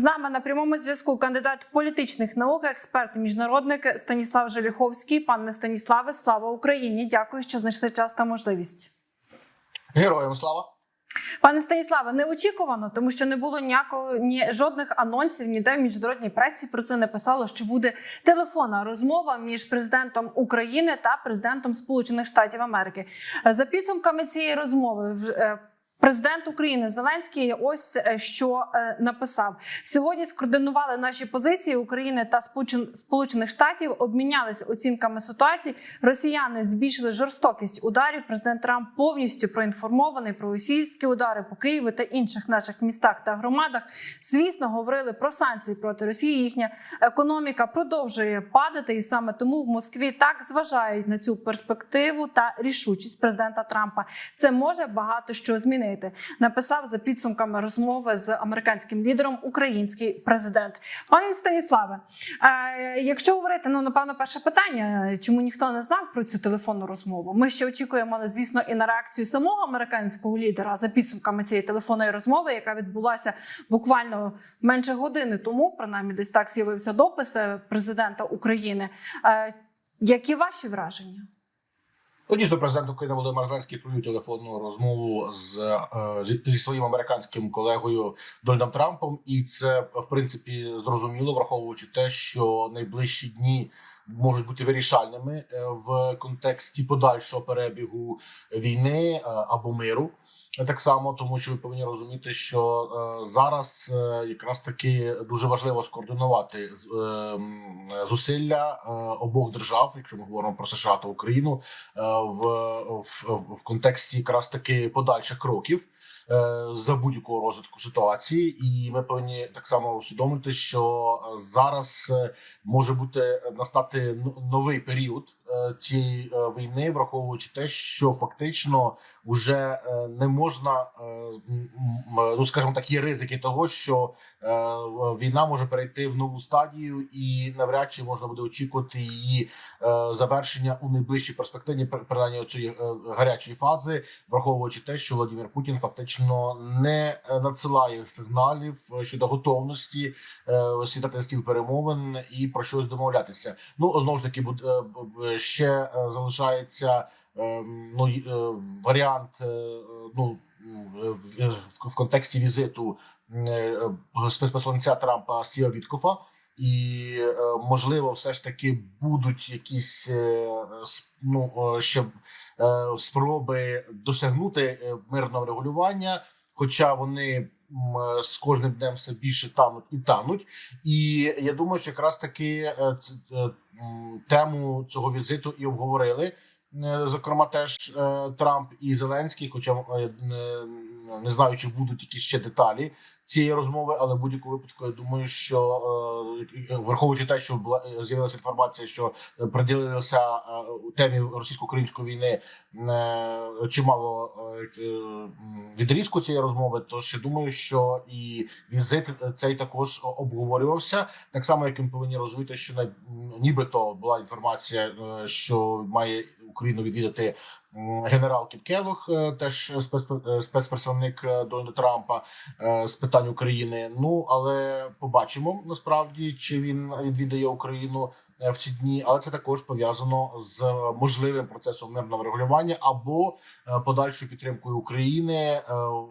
З нами на прямому зв'язку кандидат політичних наук, експерт, міжнародник Станіслав Желіховський. Пане Станіславе, слава Україні! Дякую, що знайшли час та можливість. Героям слава. Пане Станіславе, неочікувано, тому що не було ніякого ні жодних анонсів, ніде в міжнародній пресі про це не писало, що буде телефонна розмова між президентом України та президентом Сполучених Штатів Америки. За підсумками цієї розмови е, Президент України Зеленський ось е, що е, написав сьогодні. Скоординували наші позиції України та Сполучен- Сполучених Штатів, обмінялися оцінками ситуації. Росіяни збільшили жорстокість ударів. Президент Трамп повністю проінформований про російські удари по Києву та інших наших містах та громадах. Звісно, говорили про санкції проти Росії. Їхня економіка продовжує падати, і саме тому в Москві так зважають на цю перспективу та рішучість президента Трампа. Це може багато що змінити. Написав за підсумками розмови з американським лідером український президент. Пане Станіславе, якщо говорити, ну напевно, перше питання, чому ніхто не знав про цю телефонну розмову? Ми ще очікуємо, звісно, і на реакцію самого американського лідера за підсумками цієї телефонної розмови, яка відбулася буквально менше години тому. Принаймні, десь так з'явився допис е, президента України. Е, Які ваші враження? Ну, дійсно, президент України Володимир Зеленський провів телефонну розмову з е, зі- зі своїм американським колегою Дональдом Трампом, і це в принципі зрозуміло, враховуючи те, що найближчі дні можуть бути вирішальними е, в контексті подальшого перебігу війни е, або миру. Так само, тому що ви повинні розуміти, що е, зараз якраз таки дуже важливо скоординувати зусилля обох держав, якщо ми говоримо про США та Україну, в, в, в контексті якраз таки подальших кроків за будь-якого розвитку ситуації, і ми повинні так само усвідомити, що е, зараз е, може бути настати новий період е, цієї е, війни, враховуючи те, що фактично вже е, не можна е, ну скажімо так, є ризики того, що е, війна може перейти в нову стадію, і навряд чи можна буде очікувати її е, завершення у найближчій перспективі, при- принаймні цієї гарячої фази, враховуючи те, що Владимир Путін фактично не е, надсилає сигналів е, щодо готовності е, сідати на стіл перемовин і про щось домовлятися. Ну знову ж таки, е, ще е, залишається е, ну е, варіант. е, Ну в, в- в контексті візиту е, спецпосланця Трампа Сіа Віткофа. І е, можливо, все ж таки будуть якісь е, ну е, ще е, спроби досягнути е, мирного регулювання, хоча вони е, з кожним днем все більше тануть і тануть. І я думаю, що якраз таки е, е, тему цього візиту і обговорили. Е, Зокрема, теж е, Трамп і Зеленський, хоча е, не, не знаю, чи будуть якісь ще деталі цієї розмови, але в будь-якому випадку я думаю, що враховуючи те, що була з'явилася інформація, що приділилося у темі російсько-української війни чимало відрізку цієї розмови. Тож я думаю, що і візит цей також обговорювався. Так само, як ми повинні розуміти, що на нібито була інформація, що має Україну відвідати генерал Кіт Келлог, е, теж е, спецпредставник е, Дональда Трампа з питань України. Ну але побачимо насправді, чи він відвідає Україну в ці дні, але це також пов'язано з можливим процесом мирного регулювання або подальшою підтримкою України,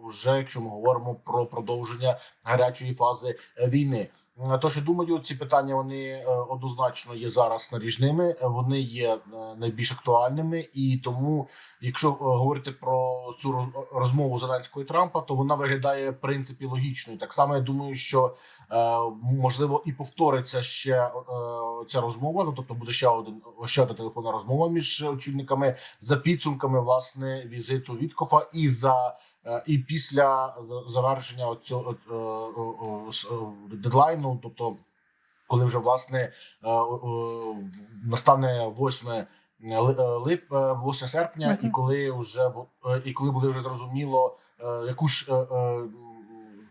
вже якщо ми говоримо про продовження гарячої фази війни. Е, Тож я думаю, ці питання вони е, однозначно є зараз наріжними. е, Вони є найбільш актуальними, і тому, якщо говорити про цю роз- розмову Зеленського і Трампа, то вона виглядає в принципі логічною. Так само я думаю, що можливо і повториться ще ця розмова. Ну тобто буде ще один ще одна телефонна розмова між очільниками за підсумками власне візиту Віткофа і за. Е, І після за- завершення цього дедлайну, тобто, коли вже власне е, е, настане 8 ли- е, лип, е, 8 серпня, і коли вже е, і коли буде вже зрозуміло, е, яку ж е, е,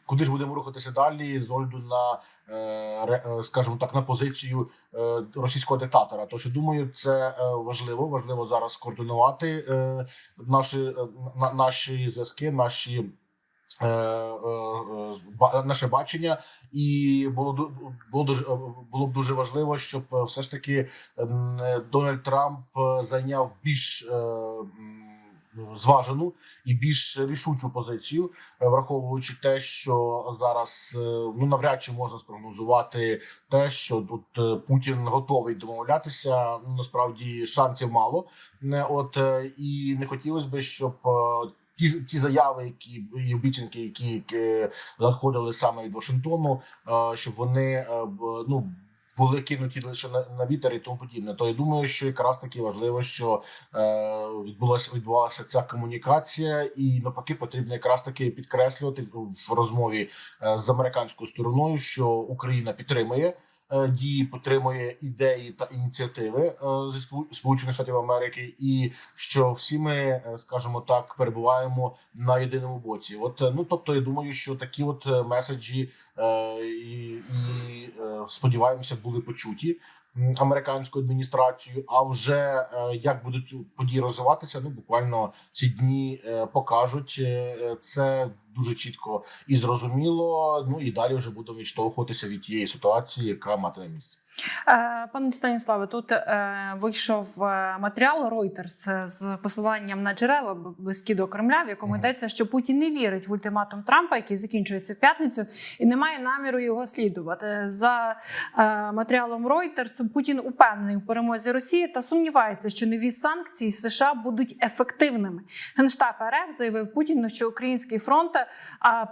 куди ж будемо рухатися далі з огляду на е, е, скажімо так на позицію е, російського диктатора. Тож думаю, це важливо. Важливо зараз координувати наші, на- наші зв'язки, наші наше бачення, і було було дуже було б дуже важливо, щоб все ж таки Дональд Трамп зайняв більш зважену і більш рішучу позицію, е, враховуючи те, що зараз е, ну навряд чи можна спрогнозувати те, що тут е, Путін готовий домовлятися. Ну насправді шансів мало. От е, і не хотілося би, щоб е, ті, ті заяви, які і обіцянки, які е, надходили саме від Вашингтону, е, щоб вони е, ну. Були кинуті лише на, на вітер і тому подібне. То я думаю, що якраз таки важливо, що е, відбулася відбулася ця комунікація, і навпаки, потрібно якраз таки підкреслювати в розмові е, з американською стороною, що Україна підтримує дії, підтримує ідеї та ініціативи е, зі Сполучених Штатів Америки, і що всі ми, е, скажімо так, перебуваємо на єдиному боці. От е, ну тобто, я думаю, що такі от е, меседжі е, і, і е, сподіваємося, були почуті м, адміністрацію. А вже е, як будуть події розвиватися, ну буквально ці дні е, покажуть е, це дуже чітко і зрозуміло. Ну і далі вже будемо відштовхуватися від тієї ситуації, яка матиме місце. Е, Пане Станіславе, тут е, вийшов е, матеріал Reuters з посиланням на джерела близькі до Кремля, в якому йдеться, що Путін не вірить в ультиматум Трампа, який закінчується в п'ятницю, і не має наміру його слідувати. За матеріалом Reuters Путін упевнений у перемозі Росії та сумнівається, що нові санкції США будуть ефективними. Генштаб РФ заявив Путіну, що український фронт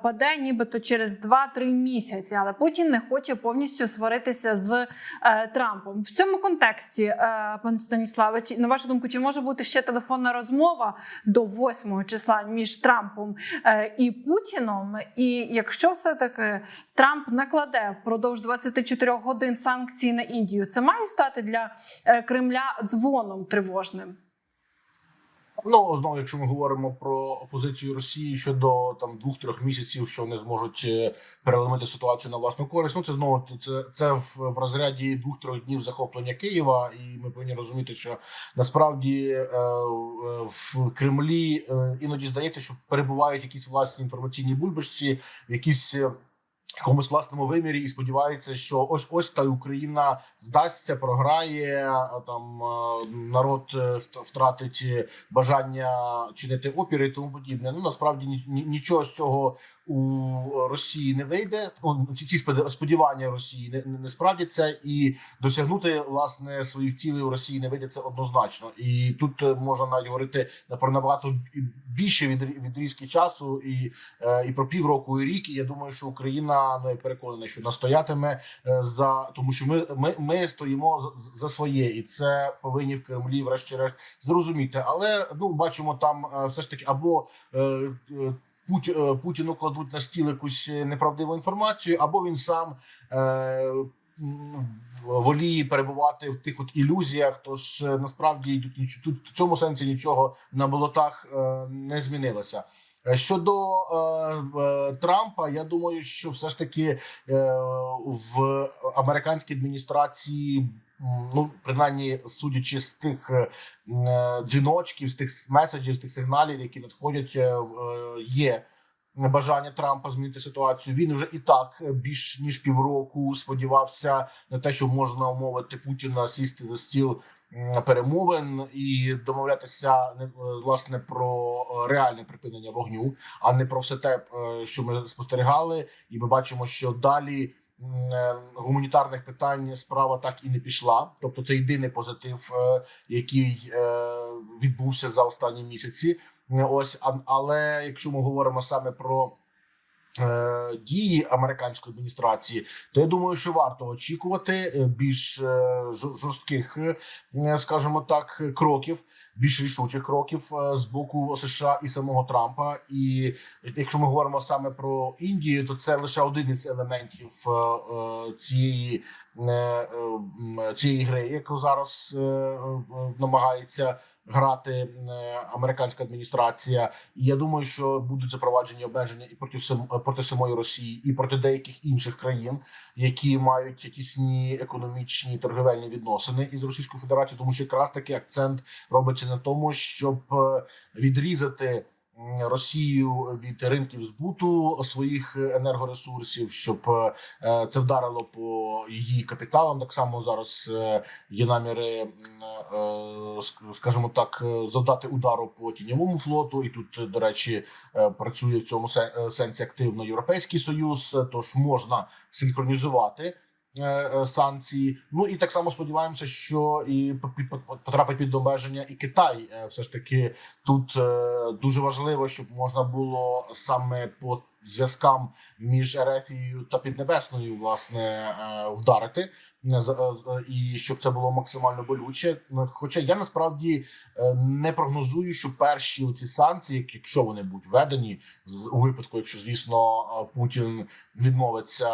паде нібито через 2-3 місяці, але Путін не хоче повністю сваритися з Трампом. В цьому контексті, е, пане Станіславе, на вашу думку, чи може бути ще телефонна розмова до 8 числа між Трампом е, і Путіном? І якщо все таки Трамп накладе впродовж 24 годин санкції на Індію, це має стати для е, Кремля дзвоном тривожним? Ну знову, якщо ми говоримо про опозицію Росії щодо там двох-трьох місяців, що вони зможуть е, переломити ситуацію на власну користь. Ну це знову це, це в, в розряді двох-трьох днів захоплення Києва, і ми повинні розуміти, що насправді е, е, в Кремлі е, іноді здається, що перебувають якісь власні інформаційні бульбашці, якісь. Якомусь власному вимірі і сподівається, що ось ось та Україна здасться, програє там народ е, втратить бажання чинити опір і тому подібне. Ну насправді ні- ні- нічого з цього у Росії не вийде. Ну, ці сподівання Росії не, не, справдяться, і досягнути власне своїх цілей у Росії не вийде це однозначно. І тут е, можна навіть говорити про набагато більше відрі- відрізки часу і, е, і про півроку і рік. І я думаю, що Україна ну переконана, що настоятиме е, за тому, що ми, ми, ми стоїмо за, своє, і це повинні в Кремлі, врешті-решт, зрозуміти. Але ну бачимо там все ж таки або. Е, е, Пут, Путіну кладуть на стіл якусь неправдиву інформацію, або він сам е, воліє перебувати в тих от ілюзіях. Тож е, насправді тут, тут в цьому сенсі нічого на болотах е, не змінилося. Щодо е, Трампа, я думаю, що все ж таки е, в американській адміністрації, ну принаймні судячи з тих е, е, дзвіночків, з тих меседжів, з тих сигналів, які надходять, е, є бажання Трампа змінити ситуацію. Він вже і так більш ніж півроку сподівався на те, що можна умовити Путіна сісти за стіл перемовин і домовлятися не- власне про реальне припинення вогню, а не про все те, що ми спостерігали, і ми бачимо, що далі. Е, Гуманітарних питань справа так і не пішла, тобто це єдиний позитив, е, який е, відбувся за останні місяці. Ось, але якщо ми говоримо саме про дії американської адміністрації, то я думаю, що варто очікувати е, більш е, жорстких, е, скажімо так, кроків, більш рішучих кроків е, з боку США і самого Трампа. І якщо ми говоримо саме про Індію, то це лише один із елементів е, е, цієї, е, е, цієї гри, яку зараз е, е, намагається грати е, американська адміністрація. І я думаю, що будуть запроваджені обмеження і проти проти самої Росії, і проти деяких інших країн, які мають якісні економічні торговельні відносини із Російською Федерацією, тому що якраз такий акцент робиться на тому, щоб е, відрізати. Росію від ринків збуту своїх енергоресурсів, щоб е, це вдарило по її капіталам. Так само зараз е, є наміри, е, скажімо так, завдати удару по тіньовому флоту. І тут, до речі, працює в цьому сенсі активно Європейський Союз. Тож можна синхронізувати. Е, е, Санкції, ну і так само сподіваємося, що і по- по- потрапить під обмеження і Китай. Е, Все ж таки тут дуже важливо, щоб можна було саме по зв'язкам між Ерефією та Піднебесною власне е, вдарити е, е, і щоб це було максимально болюче. Хоча я насправді не прогнозую, що перші ці санкції, як- якщо вони будуть введені, з у випадку, якщо звісно Путін відмовиться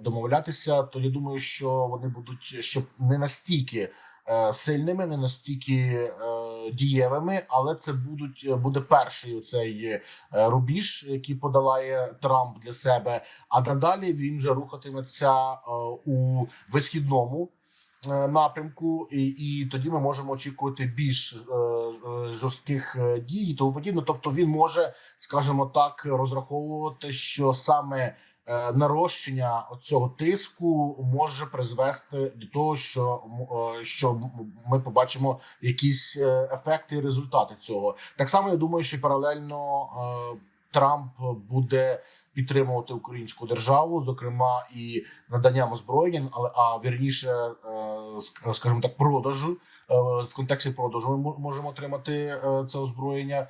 домовлятися, то я думаю, що вони будуть ще не настільки. Е, Сильними, не настільки е, дієвими, але це будуть е, буде перший цей рубіж, який подолає Трамп для себе. А надалі він вже рухатиметься у висхідному напрямку, і, і тоді ми можемо очікувати більш е, жорстких дій тому подібне. Тобто він може, скажімо так, розраховувати, що саме. Е, Нарощення цього тиску може призвести до того, що е, що ми побачимо якісь е, ефекти і результати цього. Так само я думаю, що паралельно Трамп буде підтримувати українську державу, зокрема і наданням озброєнь, але а вірніше, скажімо так, продажу в контексті продажу. Ми можемо отримати це озброєння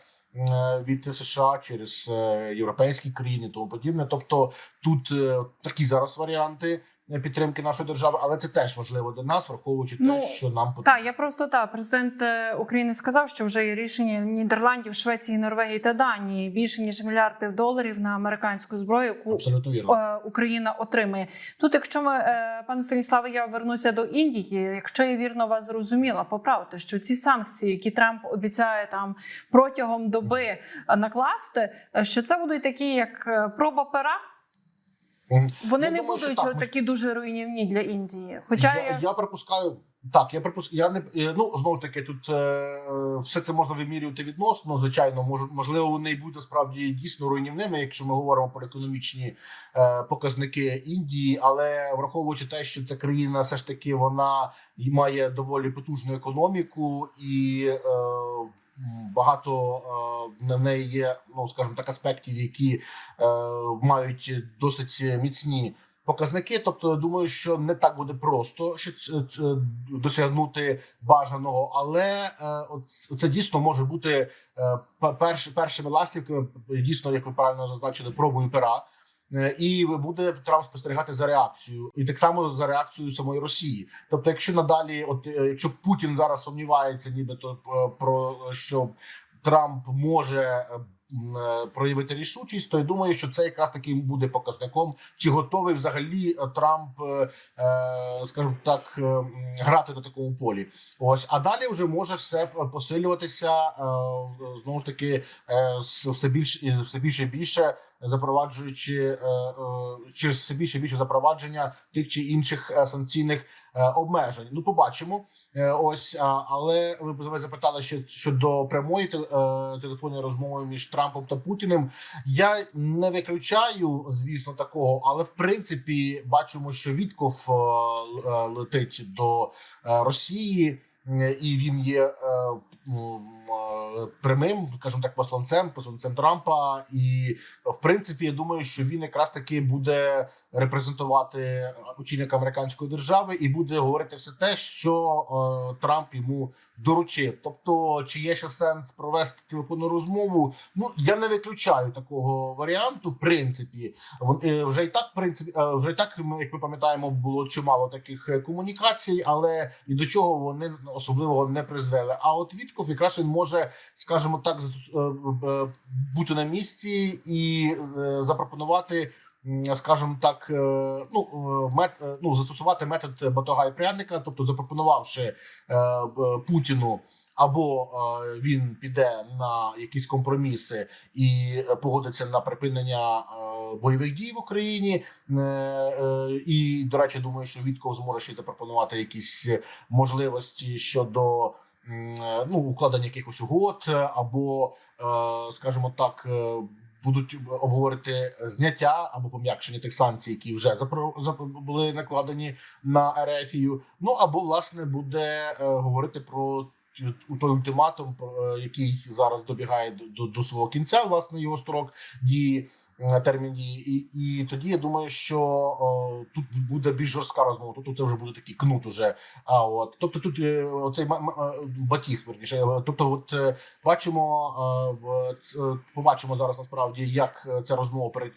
від США через е, європейські країни, тому подібне. Тобто тут е, такі зараз варіанти. Е, Підтримки нашої держави, але це теж важливо для нас, враховуючи Ну, те, що нам потрібно. Так, я просто так. Президент е, України сказав, що вже є рішення Нідерландів, Швеції, Норвегії та Данії більше ніж мільярдів доларів на американську зброю, яку абсолютно вірно. е, Україна отримає. Тут, якщо ми, пане Станіславе, я вернуся до Індії. Якщо я вірно вас зрозуміла, поправте, що ці санкції, які Трамп обіцяє там протягом доби накласти, що це будуть такі, як проба пера. Вони Я не думаю, будуть так. Ми- такі дуже руйнівні для Індії. Хоча я, я, я припускаю. Так, я припускаю, я не ну знову ж таки, тут е, все це можна вимірювати відносно. Звичайно, мож, можливо, вони й будуть справді дійсно руйнівними, якщо ми говоримо про економічні е, показники Індії, але враховуючи те, що ця країна все ж таки вона й має доволі потужну економіку і. Е, Багато е, в неї є, ну скажімо так, аспектів, які е, мають досить міцні показники. Тобто, думаю, що не так буде просто досягнути бажаного, але е, це дійсно може бути перш, першими ластівками, дійсно, як ви правильно зазначили, пробою пера. Е, І буде Трамп спостерігати за реакцією, і так само за реакцією самої Росії. Тобто, якщо надалі, от е, якщо Путін зараз сумнівається, нібито е, про що Трамп може проявити рішучість, то я думаю, що це якраз таки буде показником, чи готовий взагалі Трамп, скажімо так, грати на такому полі. Ось а далі вже може все посилюватися знову ж таки все більше і все більше і більше. Запроваджуючи через все більше більше запровадження тих чи інших е, санкційних е, обмежень. Ну, побачимо. Е, Ось, але ви запитали щодо прямої тел- телефонної розмови між Трампом та Путіним. Я не виключаю, звісно, такого, але в принципі бачимо, що Вітков летить до Росії, і він є. Е, Прямим, скажімо так, посланцем, посланцем Трампа, і в принципі, я думаю, що він якраз таки буде репрезентувати очільника американської держави і буде говорити все те, що е, Трамп йому доручив. Тобто, чи є ще сенс провести телефонну розмову? Ну я не виключаю такого варіанту. В принципі, Вон- е, вже і так, в принципі, вже і так, як ми пам'ятаємо, було чимало таких комунікацій, але і до чого вони особливо не призвели. А от Вітков якраз він може, скажімо так, е, е, бути на місці і е, запропонувати. Скажімо так, ну мет, ну застосувати метод батога і пряника, тобто запропонувавши Путіну, або він піде на якісь компроміси і погодиться на припинення бойових дій в Україні. І до речі, думаю, що Вітков зможе ще запропонувати якісь можливості щодо ну укладення якихось угод, е, або, е, скажімо так. е, Будуть обговорити зняття або пом'якшення тих санкцій, які вже були накладені на Ерефію. Ну або власне буде е, говорити про той ультиматум, е, який зараз добігає до, до, свого кінця, власне, його строк дії е, термін дії. І, і тоді я думаю, що о, тут буде більш жорстка розмова. Тут це вже буде такий кнут. Уже а от тобто, тут е, оцей е, батіг, верніше. Е, Тобто, от бачимо, побачимо зараз насправді, як ця розмова пере-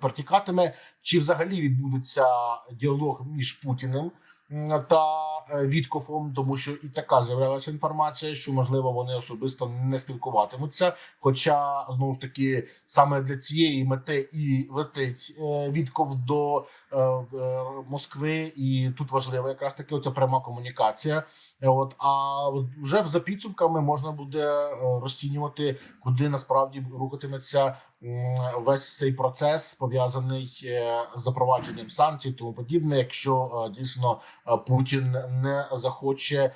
перетікатиме, чи взагалі відбудеться діалог між Путіним. Та відкофом, Віткофом, тому що і така з'являлася інформація, що можливо вони особисто не спілкуватимуться. Хоча знову ж таки саме для цієї мети і летить е, Вітков до е, е, Москви, і тут важлива якраз таки оця пряма комунікація. Е, От а вже за підсумками можна буде е, розцінювати, куди насправді рухатиметься весь цей процес пов'язаний е, з запровадженням санкцій, тому подібне, якщо дійсно Путін не захоче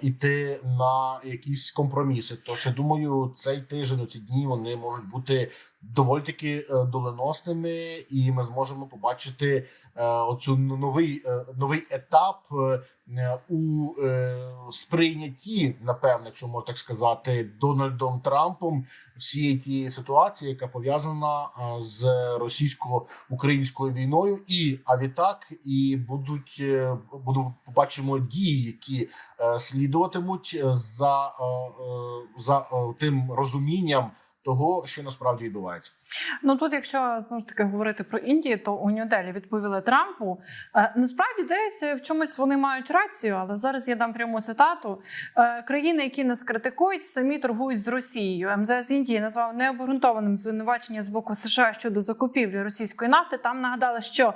іти на якісь компроміси. Тож я думаю, цей тиждень, ці дні вони можуть бути доволі таки е, доленосними, і ми зможемо побачити е, оцю новий е, новий етап у сприйнятті, напевне, якщо можна так сказати, Дональдом Трампом всієї тієї ситуації, яка пов'язана з російсько-українською війною, і а відтак і будуть буду побачимо дії, які слідуватимуть за, за тим розумінням того, що насправді відбувається. Ну тут, якщо знову ж таки говорити про Індію, то у Нью-Делі відповіли Трампу. Е, насправді десь в чомусь вони мають рацію, але зараз я дам пряму цитату. Е, країни, які нас критикують, самі торгують з Росією. МЗС Індії назвав необґрунтованим звинувачення з боку США щодо закупівлі російської нафти. Там нагадали, що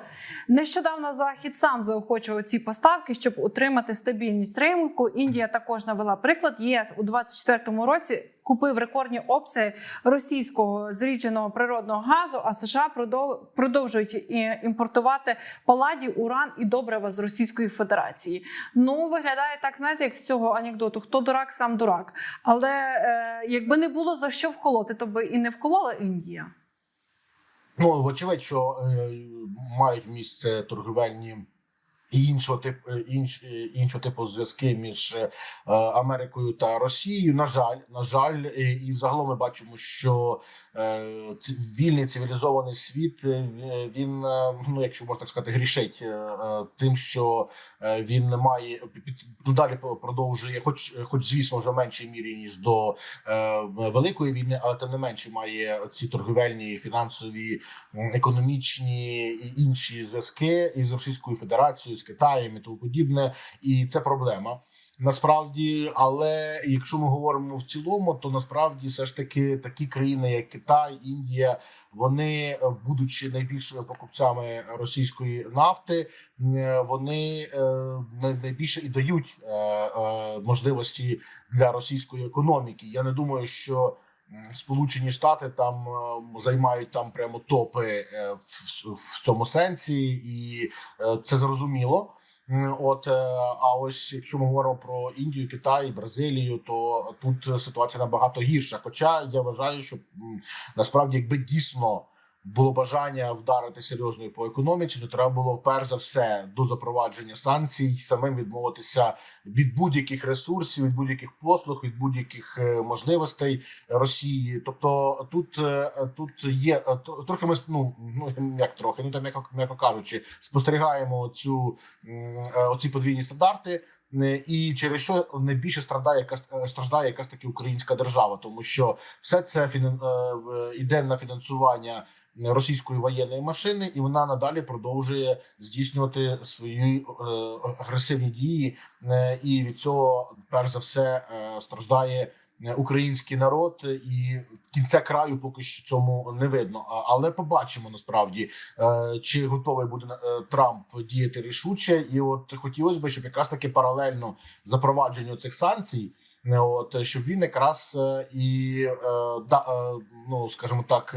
нещодавно захід сам заохочував ці поставки, щоб утримати стабільність ринку. Індія також навела приклад. ЄС у 2024 році купив рекордні обсяги російського зрідженого природного газу, а США продов- продовжують імпортувати паладій, уран і добрива з Російської Федерації. Ну виглядає так, знаєте, як з цього анекдоту: хто дурак, сам дурак. Але е, якби не було за що вколоти, то би і не вколола Індія. Ну вочевидь, що е, мають місце торгівельні. Іншого типу інш, е, іншого типу зв'язки між е, Америкою та Росією. На жаль, на жаль, і, і загалом ми бачимо, що е, вільний цивілізований світ е, він, е, ну якщо можна так сказати, грішить е, е, тим, що е, він не має ну, далі продовжує, хоч хоч звісно, вже в меншій мірі ніж до е, великої війни, але тим не менше має ці торгівельні, фінансові, економічні і інші зв'язки із Російською Федерацією, з Китаєм і тому подібне, і це проблема. Насправді, але якщо ми говоримо в цілому, то насправді все ж таки такі країни, як Китай, Індія, вони, е, будучи найбільшими покупцями російської нафти, е, вони е, найбільше і дають можливості для російської економіки. Я не думаю, що Сполучені Штати там займають там прямо топи в, цьому сенсі, і це зрозуміло. От, е, а ось якщо ми говоримо про Індію, Китай, Бразилію, то тут ситуація набагато гірша. Хоча я вважаю, що насправді, якби дійсно було бажання вдарити серйозно по економіці, то треба було перш за все до запровадження санкцій самим відмовитися від будь-яких ресурсів, від будь-яких послуг, від будь-яких е, можливостей Росії. Тобто тут, е, тут є е, трохи ми ну, ну як трохи, ну там м'яко кажучи, спостерігаємо цю оці подвійні стандарти. І через що найбільше страждає страждає якась таки українська держава, тому що все це йде на фінансування російської воєнної машини, і вона надалі продовжує здійснювати свої е, агресивні дії, Е, і від цього перш за все е, страждає український народ, і кінця краю поки що цьому не видно. Але побачимо насправді, чи готовий буде Трамп діяти рішуче, і от хотілося б, щоб якраз таки паралельно запровадженню цих санкцій. е, От щоб він якраз і ну скажімо так,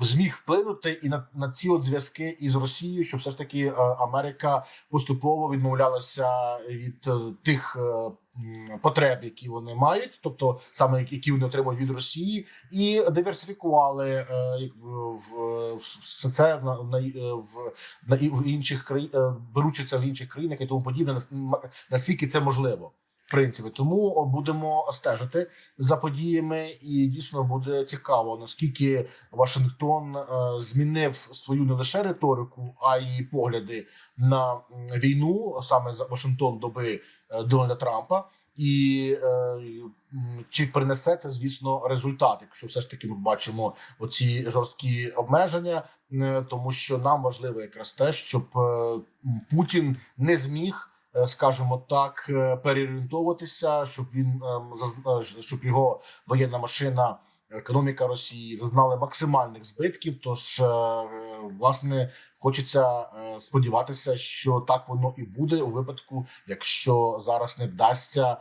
зміг вплинути і на, на ці от зв'язки із Росією, щоб все ж таки е, Америка поступово відмовлялася від е, тих. е, Потреб, які вони мають, тобто саме які вони отримують від Росії, і диверсифікували е, в, в, все це на, на е, в, на в інших країн, беручи це в інших країнах і тому подібне, наскільки це можливо. Принципі, тому будемо стежити за подіями, і дійсно буде цікаво, наскільки Вашингтон е, змінив свою не лише риторику, а й погляди на війну, саме за Вашингтон доби е, Дональда Трампа, і е, чи принесе це, звісно, результат, якщо все ж таки ми бачимо оці жорсткі обмеження, тому що нам важливо якраз те, щоб Путін не зміг скажімо так, е, переорієнтовуватися, щоб він ем, щоб його воєнна машина, економіка Росії зазнали максимальних збитків. Тож, е, е, власне, хочеться е, сподіватися, що так воно і буде у випадку, якщо зараз не вдасться е, е,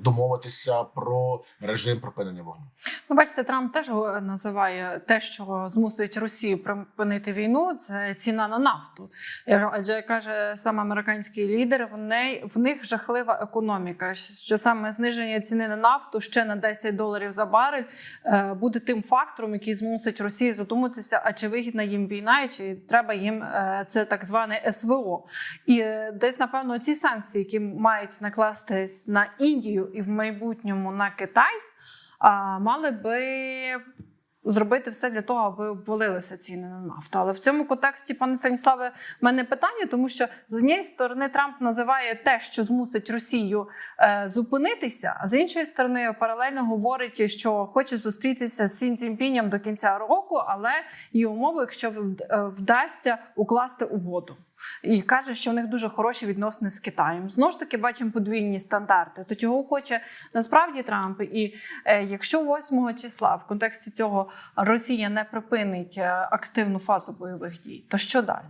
домовитися про режим припинення вогню. Ну, бачите, Трамп теж називає те, що змусить Росію припинити війну, це ціна на нафту. Е, Адже каже сам американський лідер, в, неї, в них жахлива економіка. Що саме зниження ціни на нафту ще на 10 доларів за барель е, буде тим фактором, який змусить Росію задуматися, а чи вигідна їм війна, і чи треба їм е, це так зване СВО. І е, десь напевно ці санкції, які мають накластись на Індію і в майбутньому на Китай а, мали би зробити все для того, аби обвалилися ціни на нафту. Але в цьому контексті, пане Станіславе, в мене питання, тому що з однієї сторони Трамп називає те, що змусить Росію е, зупинитися, а з іншої сторони паралельно говорить, що хоче зустрітися з Сін Цзіньпінем до кінця року, але є умови, якщо е, вдасться укласти угоду. І каже, що в них дуже хороші відносини з Китаєм. Знову ж таки, бачимо подвійні стандарти. То чого хоче насправді Трамп? І е, якщо 8 числа в контексті цього Росія не припинить е, активну фазу бойових дій, то що далі?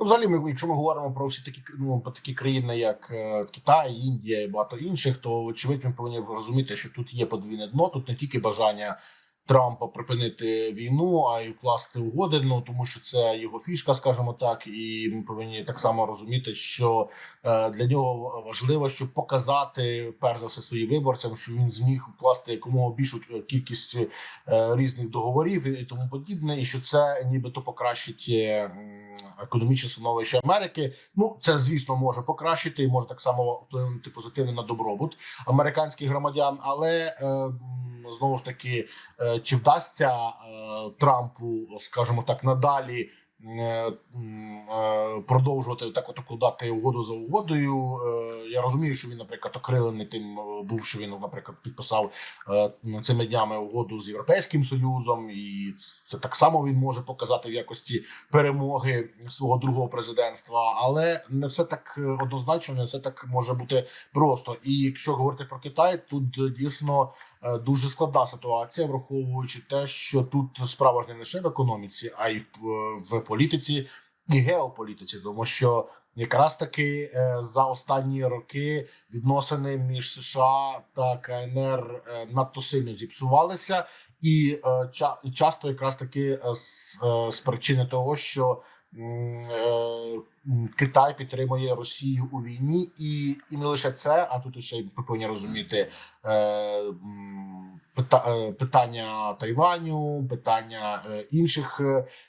Ну, взагалі, ми, якщо ми говоримо про всі такі ну про такі країни, як е, Китай, Індія і багато інших, то очевидно ми повинні розуміти, що тут є подвійне дно. Тут не тільки бажання Трампа припинити війну, а й укласти угоди. Ну тому що це його фішка, скажімо так, і ми повинні так само розуміти, що е, для нього важливо, щоб показати перш за все своїм виборцям, що він зміг укласти якомога більшу кількість е, різних договорів і тому подібне, і що це нібито покращить е, економічне становище Америки. Ну це звісно може покращити і може так само вплинути позитивно на добробут американських громадян, але знову ж таки, е, чи вдасться е, Трампу, скажімо так, надалі. е, Продовжувати так укладати угоду за угодою. Я розумію, що він, наприклад, окрилений тим був, що він, наприклад, підписав цими днями угоду з європейським союзом, і це так само він може показати в якості перемоги свого другого президентства, але не все так однозначно, не все так може бути просто. І якщо говорити про Китай, тут дійсно дуже складна ситуація, враховуючи те, що тут справа ж не лише в економіці, а й в, в політиці і геополітиці, тому що. Якраз таки е, за останні роки відносини між США та КНР е, надто сильно зіпсувалися, і е, ча- часто якраз таки е, з, е, причини того, що е, Китай підтримує Росію у війні, і, і не лише це, а тут ще й повинні розуміти е, е, питання Тайваню, питання е, інших е,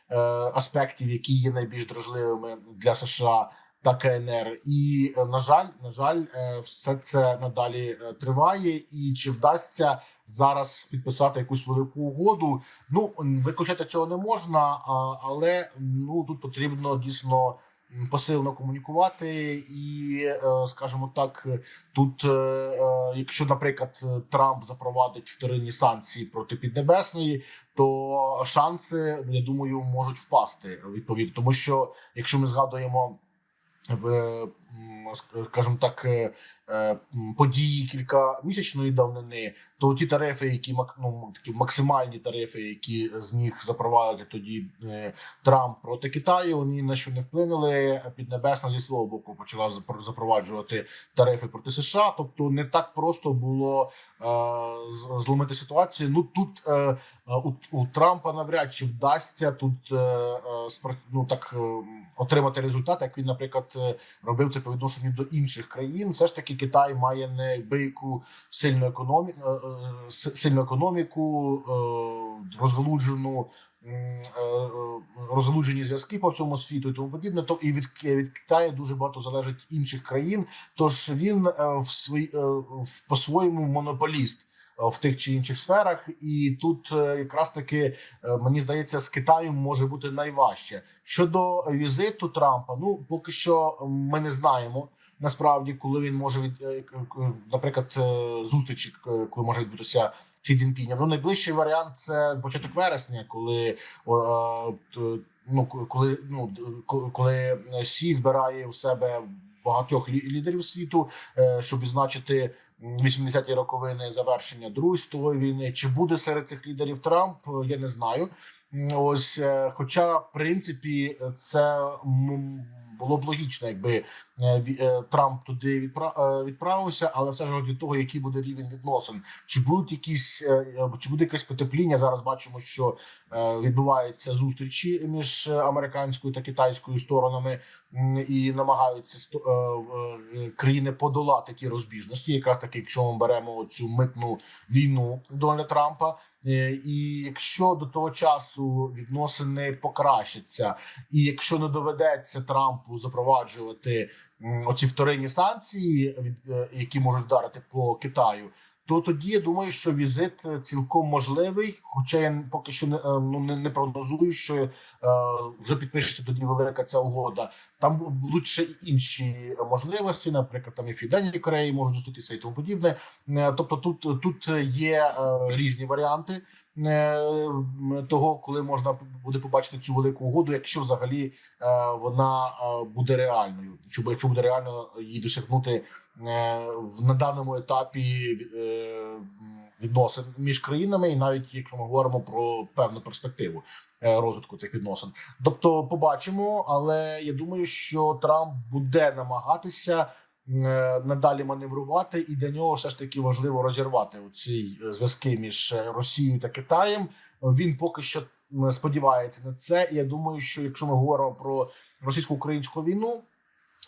е, аспектів, які є найбільш дражливими для США та КНР. І е, на жаль, на жаль, е, все це надалі е, триває. І чи вдасться зараз підписати якусь велику угоду? Ну виключати цього не можна, але ну тут потрібно дійсно. Посилено комунікувати, і е, скажімо так, тут, е, е, якщо, наприклад, Трамп запровадить вторинні санкції проти Піднебесної, то шанси, я думаю, можуть впасти відповідно, тому що якщо ми згадуємо скажімо так, е, е, події кількамісячної давнини, то ті тарифи, які ну, такі максимальні тарифи, які з них запровадив тоді е, Трамп проти Китаю, вони на що не вплинули. Піднебесна зі свого боку почала запро- запроваджувати тарифи проти США. Тобто не так просто було е, зломити ситуацію. Ну тут е, у, у Трампа навряд чи вдасться тут е, е, ну, так е, отримати результат, як він, наприклад, робив це по відношенню до інших країн. Все ж таки, Китай має неабияку сильну економіку, сильну економіку, розглуджену е, е, Розгалуджені зв'язки по всьому світу і тому подібне, то і від, від Китаю дуже багато залежить інших країн. Тож він е, в е, в по-своєму монополіст е, в тих чи інших сферах, і тут е, якраз таки е, мені здається, з Китаєм може бути найважче щодо візиту Трампа. Ну поки що ми не знаємо. Насправді, коли він може від е, наприклад, зустрічі, коли може відбутися Сі Цзіньпінем. Ну найближчий варіант це початок вересня, коли ну коли ну коли Сі збирає у себе багатьох лі- лідерів світу, щоб відзначити 80-ті роковини завершення Другої світової війни. Чи буде серед цих лідерів Трамп? Я не знаю. Ось, е, хоча, в принципі, це було б логічно, якби Трамп туди е, відправився, але все ж від того, який буде рівень відносин, чи будуть якісь е, чи буде якесь потепління? Зараз бачимо, що е, відбуваються зустрічі між американською та китайською сторонами, і намагаються е, е, країни подолати ті розбіжності. Якраз таки, якщо ми беремо цю митну війну Дональда Трампа. Е, І якщо до того часу відносини покращаться, і якщо не доведеться Трампу запроваджувати оці вторинні санкції, е, які можуть вдарити по Китаю, то тоді я думаю, що візит е, цілком можливий. Хоча я поки що не, е, ну, не, не прогнозую, що е, вже підпишеться тоді велика ця угода. Там бу- будуть ще інші можливості, наприклад, там і в Південній Кореї можуть зустрітися і тому подібне. Тобто, тут, тут є е, різні варіанти того, коли можна буде побачити цю велику угоду, якщо взагалі е, вона е, буде реальною, якщо буде реально її досягнути е, на даному етапі відносин між країнами, і навіть якщо ми говоримо про певну перспективу розвитку цих відносин. Тобто, побачимо, але я думаю, що Трамп буде намагатися. Е, Надалі маневрувати, і для нього все ж таки важливо розірвати ці зв'язки між е, Росією та Китаєм. Він поки що сподівається на це. І я думаю, що якщо ми говоримо про російсько-українську війну.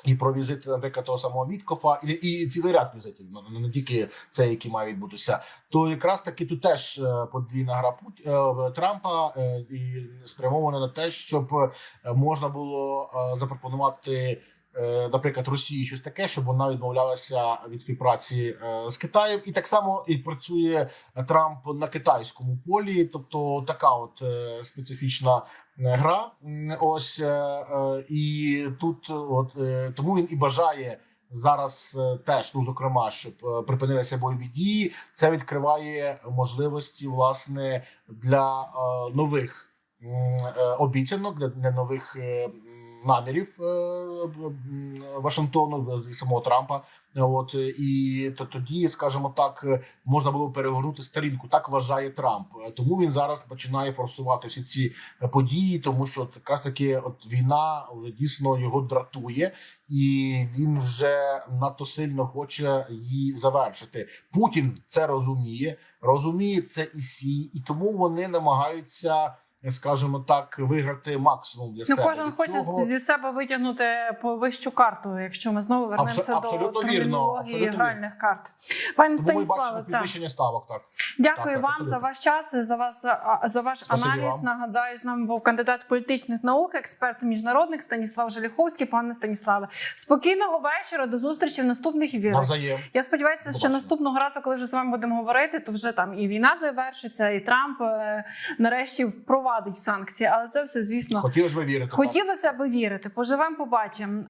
І про візити, наприклад, того самого Віткофа, і, і цілий ряд візитів, ну, не, не тільки це, який має відбутися, то якраз таки тут теж е, подвійна гра Пут е, Трампа е, і спрямована на те, щоб е, можна було е, запропонувати, е, наприклад, Росії щось таке, щоб вона відмовлялася від співпраці е, з Китаєм, і так само і працює Трамп на китайському полі, тобто така от е, специфічна е, гра. Ось е, е, і тут, от е, тому він і бажає. Зараз е, теж, ну зокрема, щоб е, припинилися бойові дії, це відкриває можливості власне для е, нових е, обіцянок, для, нових е, намірів е, Вашингтону і самого Трампа. От е, і то тоді, скажімо так, е, можна було перегорнути сторінку. Так вважає Трамп. Е, Тому він зараз починає форсувати всі ці е, події, тому що от якраз таки, от війна вже дійсно його дратує, і він вже надто сильно хоче її завершити. Путін це розуміє, розуміє це і сі, і тому вони намагаються. Скажімо так, виграти максимум для Ну, себе. кожен хоче цього- зі себе витягнути по вищу карту, якщо ми знову вернемося Абсо- до термінології гральних карт. Пане Станіславе, так. підвищення ставок. Так Дякую Так, так, вам абсолютно. за ваш час, за вас за ваш Спасибі аналіз. вам. Нагадаю, з нами був кандидат політичних наук, експерт міжнародних Станіслав Желіховський. Пане Станіславе, спокійного вечора. До зустрічі в наступних ефірах. навзаєм. Я сподіваюся, що наступного разу, коли вже з вами будемо говорити, то вже там і війна завершиться, і Трамп е, нарешті впровадить санкції. Але це все, звісно, Хотілося б вірити. хотілося б вірити. Поживемо, побачимо.